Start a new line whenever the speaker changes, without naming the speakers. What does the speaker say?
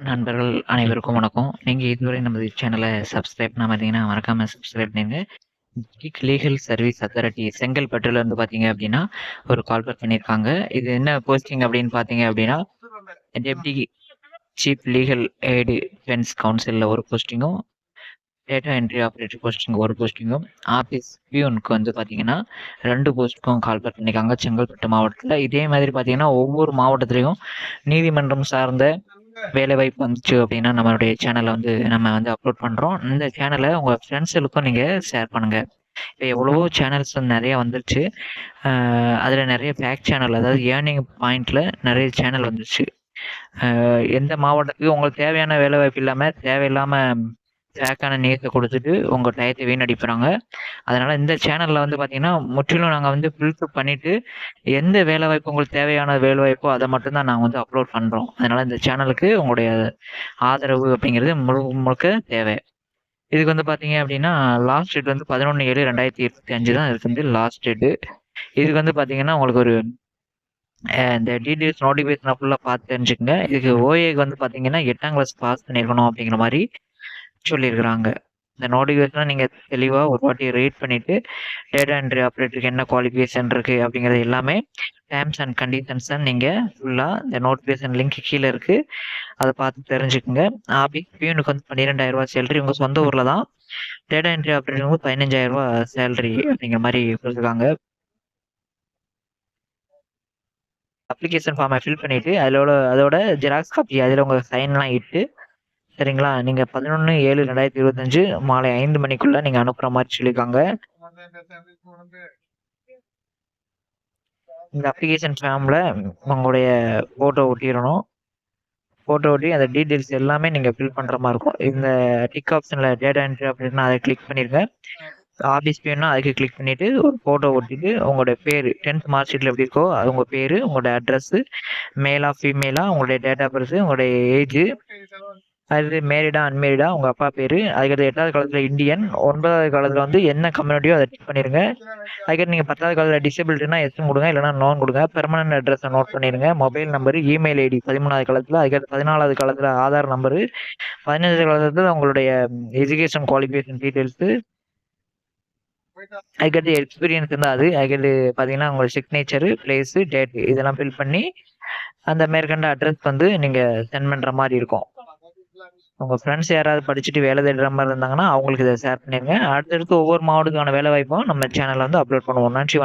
நண்பர்கள் அனைவருக்கும் வணக்கம். நீங்கள் இதுவரை நமது சேனலை சப்ஸ்கிரைப் பண்ண பார்த்தீங்கன்னா மறக்காமல் சப்ஸ்கிரைப் பண்ணிடுங்க கிக் லீகல் சர்வீஸ் அத்தாரிட்டி செங்கல்பட்டுல இருந்து பார்த்தீங்க அப்படின்னா ஒரு கால் பேக் பண்ணியிருக்காங்க. இது என்ன போஸ்டிங் அப்படின்னு பார்த்தீங்க அப்படின்னா deputy chief legal aid defence கவுன்சிலில் ஒரு போஸ்டிங்கும், டேட்டா என்ட்ரி ஆப்ரேட்டர் போஸ்டிங் ஒரு போஸ்டிங்கும், ஆஃபீஸ் பியூனுக்கு வந்து பார்த்தீங்கன்னா, ரெண்டு போஸ்ட்டுக்கும் கால் பேக் பண்ணியிருக்காங்க செங்கல்பட்டு மாவட்டத்தில் இதே மாதிரி பார்த்தீங்கன்னா, ஒவ்வொரு மாவட்டத்திலையும் நீதிமன்றம் சார்ந்த வேலைவாய்ப்பு வந்துச்சு அப்படின்னா நம்மளுடைய சேனலை வந்து நம்ம வந்து அப்லோட் பண்ணுறோம் இந்த சேனலை உங்கள் ஃப்ரெண்ட்ஸுகளுக்கும் நீங்கள் ஷேர் பண்ணுங்கள் இப்போ எவ்வளவோ சேனல்ஸ் வந்து நெறைய வந்துருச்சு. அதில் நிறைய பேக் சேனல் அதாவது ஏர்னிங் பாயிண்டில் நிறைய சேனல் வந்துருச்சு. எந்த மாவட்டத்துக்கு உங்களுக்கு தேவையான வேலைவாய்ப்பு இல்லாமல் தேவையில்லாமல் ஃபேக்கான நியூஸ கொடுத்துட்டு உங்கள் டயத்தை வீணடிப்புறாங்க. அதனால் இந்த சேனலில் வந்து பார்த்தீங்கன்னா, முற்றிலும் நாங்கள் வந்து ஃபில்டர் பண்ணிவிட்டு எந்த வேலைவாய்ப்பு உங்களுக்கு தேவையான வேலைவாய்ப்போ வாய்ப்போ அதை மட்டும்தான் நாங்கள் வந்து அப்லோட் பண்ணுறோம் அதனால் இந்த சேனலுக்கு உங்களுடைய ஆதரவு அப்படிங்கிறது முழு முழுக்க தேவை. இதுக்கு வந்து பார்த்தீங்க அப்படின்னா லாஸ்ட் டேட் வந்து 11/7/2025 தான் இதுக்கு வந்து லாஸ்ட் டேட்டு. இதுக்கு வந்து பார்த்தீங்கன்னா, உங்களுக்கு ஒரு இந்த டீடெயில்ஸ் நோட்டிஃபிகேஷன் ஃபுல்லாக பார்த்து தெரிஞ்சுக்கங்க. இதுக்கு ஓஏக்கு வந்து பார்த்தீங்கன்னா, எட்டாம் கிளாஸ் பாஸ் பண்ணியிருக்கணும் அப்படிங்கிற மாதிரி சொல்லியிருக்கிறாங்க. இந்த நோட்டிஃபிகேஷன நீங்க தெளிவா ஒரு வாட்டி ரீட் பண்ணிட்டு, டேட்டா என்ட்ரி ஆப்பரேட்டருக்கு என்ன குவாலிஃபிகேஷன் இருக்கு அப்டிங்கிறது எல்லாமே டெர்ம்ஸ் அண்ட் கண்டிஷன்ஸ நீங்க ஃபுல்லா இந்த நோட்டிஃபிகேஷன் லிங்க் கீழ இருக்கு. அத பார்த்து தெரிஞ்சுக்கங்க. ஆஃபீஸ் பியூனுக்கு வந்து. 12,000 சேலரி உங்க சொந்த ஊர்ல தான். டேட்டா என்ட்ரி ரூ. 15,000 சேலரி அப்டிங்கிற மாரி குடுத்துருக்காங்க. அப்ளிகேஷன் ஃபார்ம ஃபில் பண்ணிட்டு, அதோட அதோட ஜெராக்ஸ் காப்பி அதுல உங்க சைன்லாம் இட்டு, சரிங்களா? நீங்கள் பதினொன்று ஏழு ரெண்டாயிரத்தி இருபத்தஞ்சு மாலை ஐந்து மணிக்குள்ளே நீங்கள் அனுப்புகிற மாதிரி சொல்லியிருக்காங்க. இந்த அப்ளிகேஷன் ஃபார்மில் உங்களுடைய ஃபோட்டோ ஒட்டிடணும் ஃபோட்டோ ஒட்டி அந்த டீட்டெயில்ஸ் எல்லாமே நீங்கள் ஃபில் பண்ணுற மாதிரி இருக்கும். இந்த டிக் ஆப்ஷனில் டேட்டா என்ட்ரி அப்படின்னா அதை கிளிக் பண்ணிருங்க. ஆஃபீஸ் பியூன்னா அதுக்கு கிளிக் பண்ணிவிட்டு ஒரு ஃபோட்டோ ஒட்டிட்டு, உங்களுடைய பேர் டென்த் மார்க் ஷீட்டில் எப்படி இருக்கோ, அது உங்கள் பேர் உங்களுடைய அட்ரஸு, மேலாக ஃபீமேலாக உங்களுடைய டேட் ஆஃப் பர்த், உங்களுடைய ஏஜு, அது மேரிடா, அன்மேரிடா, உங்க அப்பா பேரு, அதுக்கடுத்து எட்டாவது காலத்துல இந்தியன் ஒன்பதாவது காலத்துல வந்து என்ன கம்யூனிட்டியோ அதை டிக் பண்ணிருங்க. அதுக்கடுத்து நீங்க 10வது காலத்துல டிசபிலிட்டினா எஸ்ஸும் கொடுங்க இல்லைனா நோன் கொடுங்க பெர்மனன்ட் அட்ரஸ் நோட் பண்ணிருங்க. மொபைல் நம்பரு, இமெயில் ஐடி 13வது காலத்துல, அதுக்கடுத்து 14வது காலத்துல ஆதார் நம்பரு, 15வது காலத்துல உங்களுடைய எஜுகேஷன் குவாலிஃபிகேஷன் டீடெயில்ஸு அதுக்கடுத்து எக்ஸ்பீரியன்ஸ் தான் அது, அதுக்கடுத்து பார்த்தீங்கன்னா, உங்களோட சிக்னேச்சரு, பிளேஸு, டேட்டு இதெல்லாம் ஃபில் பண்ணி, அந்த மேற்கண்ட அட்ரஸ் வந்து நீங்க சென்ட் பண்ற மாதிரி இருக்கும். உங்க ஃப்ரெண்ட்ஸ் யாராவது படிச்சுட்டு வேலை தேடுற மாதிரி இருந்தாங்கன்னா, அவங்களுக்கு இதை ஷேர் பண்ணிடுங்க அடுத்தடுத்து ஒவ்வொரு மாவட்டத்துக்கான வேலைவாய்ப்பும் நம்ம சேனல்ல வந்து அப்லோட் பண்ணுவோம். நன்றி,